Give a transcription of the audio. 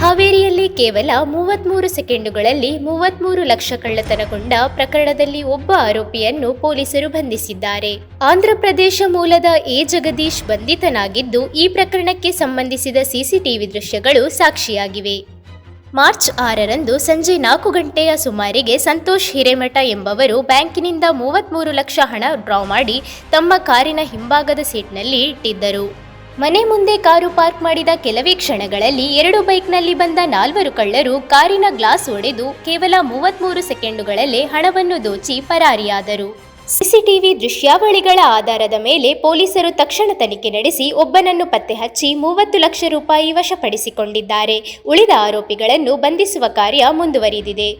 ಹಾವೇರಿಯಲ್ಲಿ ಕೇವಲ ಮೂವತ್ಮೂರು ಸೆಕೆಂಡುಗಳಲ್ಲಿ ಮೂವತ್ಮೂರು ಲಕ್ಷ ಕಳ್ಳತನಗೊಂಡ ಪ್ರಕರಣದಲ್ಲಿ ಒಬ್ಬ ಆರೋಪಿಯನ್ನು ಪೊಲೀಸರು ಬಂಧಿಸಿದ್ದಾರೆ. ಆಂಧ್ರಪ್ರದೇಶ ಮೂಲದ ಎ. ಜಗದೀಶ್ ಬಂಧಿತನಾಗಿದ್ದು, ಈ ಪ್ರಕರಣಕ್ಕೆ ಸಂಬಂಧಿಸಿದ ಸಿಸಿಟಿವಿ ದೃಶ್ಯಗಳು ಸಾಕ್ಷಿಯಾಗಿವೆ. ಮಾರ್ಚ್ ಆರರಂದು ಸಂಜೆ ನಾಲ್ಕು ಗಂಟೆಯ ಸುಮಾರಿಗೆ ಸಂತೋಷ್ ಹಿರೇಮಠ ಎಂಬವರು ಬ್ಯಾಂಕಿನಿಂದ ಮೂವತ್ಮೂರು ಲಕ್ಷ ಹಣ ಡ್ರಾ ಮಾಡಿ ತಮ್ಮ ಕಾರಿನ ಹಿಂಭಾಗದ ಸೀಟ್ನಲ್ಲಿ ಇಟ್ಟಿದ್ದರು. ಮನೆ ಮುಂದೆ ಕಾರು ಪಾರ್ಕ್ ಮಾಡಿದ ಕೆಲವೇ ಕ್ಷಣಗಳಲ್ಲಿ ಎರಡು ಬೈಕ್ನಲ್ಲಿ ಬಂದ ನಾಲ್ವರು ಕಳ್ಳರು ಕಾರಿನ ಗ್ಲಾಸ್ ಒಡೆದು ಕೇವಲ ಮೂವತ್ಮೂರು ಸೆಕೆಂಡುಗಳಲ್ಲೇ ಹಣವನ್ನು ದೋಚಿ ಪರಾರಿಯಾದರು. ಸಿಸಿಟಿವಿ ದೃಶ್ಯಾವಳಿಗಳ ಆಧಾರದ ಮೇಲೆ ಪೊಲೀಸರು ತಕ್ಷಣ ತನಿಖೆ ನಡೆಸಿ ಒಬ್ಬನನ್ನು ಪತ್ತೆ ಹಚ್ಚಿ ಮೂವತ್ತು ಲಕ್ಷ ರೂಪಾಯಿ ವಶಪಡಿಸಿಕೊಂಡಿದ್ದಾರೆ. ಉಳಿದ ಆರೋಪಿಗಳನ್ನು ಬಂಧಿಸುವ ಕಾರ್ಯ ಮುಂದುವರಿದಿದೆ.